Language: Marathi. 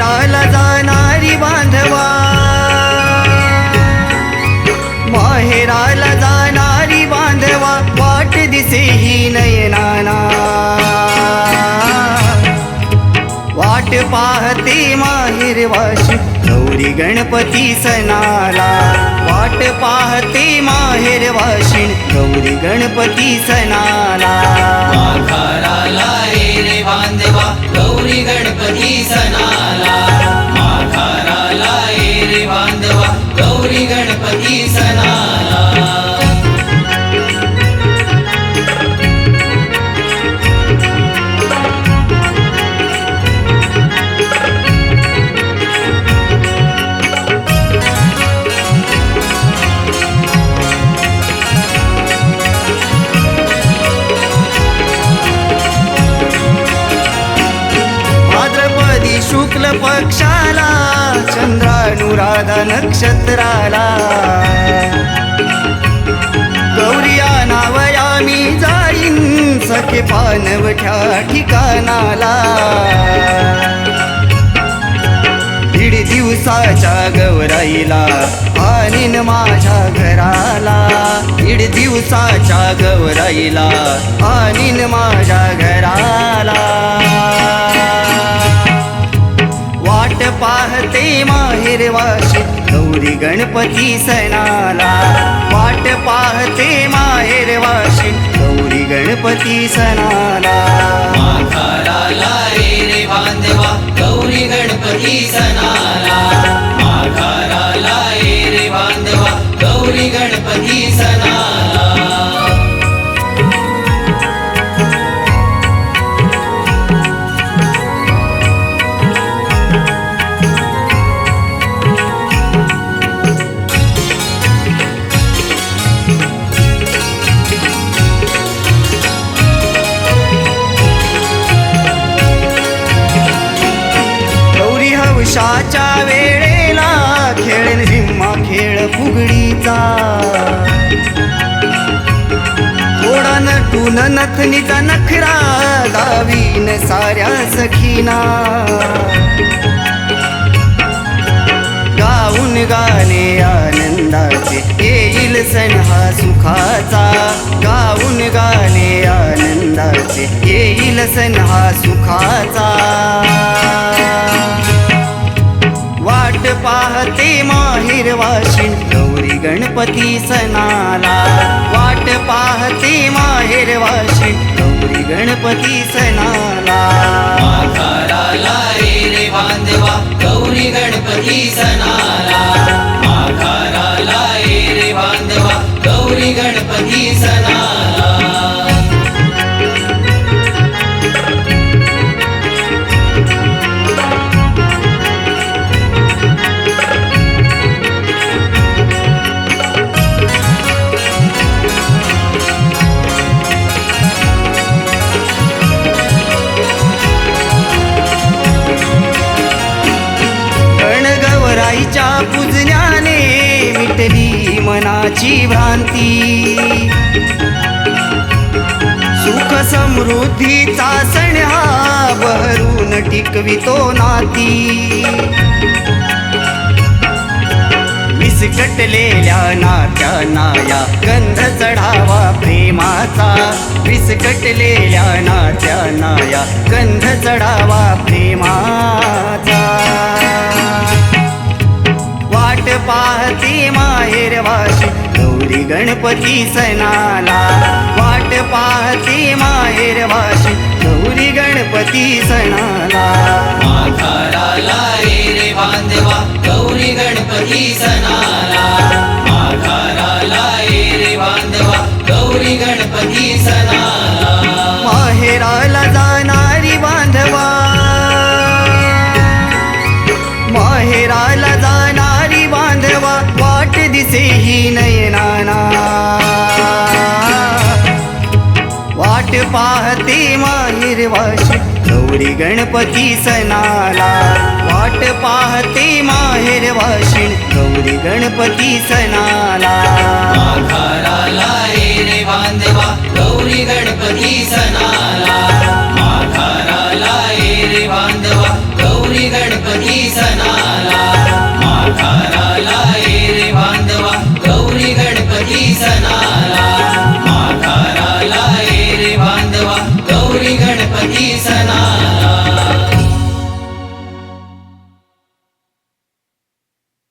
माहेराला जाणारी बांधवा. माहेराला जाणारी बांधवा वाट दिसे ही नयनाना. वाट पाहते माहेर वाशी गौरी गणपती सणाला. वाट पाहते माहेर वाशी गौरी गणपती सणाला. बांधवा गौरी गणपती सणाला. पक्षाला चंद्रानुराधा नक्षत्राला. गौरिया नावया मी जाईन सखे पानवठ्या ठिकाणाला. दीड दिवसाच्या गौराईला आणीन माझ्या घराला. दीड दिवसाच्या गौराईला आणीन माझ्या घराला देवाशी गौरी गणपती सणाला वाट पाहते माहेरवाशी गौरी गणपती सणाला. रे बांधवा गौरी गणपती सणाला. रे बांधवा गौरी गणपती सणाला. हवशाच्या वेळेला खेळ झिम्मा खेळ फुगडीचा. थोडा नटून नथनीचा नखरा गावीन साऱ्या सखीना. गाऊन गाणे आनंदाचे येईल सण हा सुखाचा. गाऊन गाणे आनंदाचे येईल सण हा सुखाचा. गणपती सणाला वाट पाहते माहेरवाशी गौरी गणपती सणाला. माघाराला रे बांधवा गौरी गणपती सणाला. माघाराला रे बांधवा गौरी गणपती सणाला. मनाची भ्रांती. सुख समृद्धीचा सण हा बहरून टिकवितो नाती. विस्कटलेल्या नात्यांना या गंध चढावा प्रेमाचा. विस्कटलेल्या नात्यांना या गंध चढावा प्रेमाचा. गौरी गणपती सणाला वाट पाहते माहेर वाशी गौरी गणपती सणाला. माघाराला रे बांधवा गौरी गणपती सणाला. माघाराला रे बांधवा गौरी गणपती सणाला. घरी गणपती सणाला. वाट पाहते माहेर वाशिण गौरी गणपती सणाला. माघाराला रे बांधवा गौरी गणपती सणाला. रे बांधवा गौरी गणपती सणाला. रे बांधवा गौरी गणपती सणाला.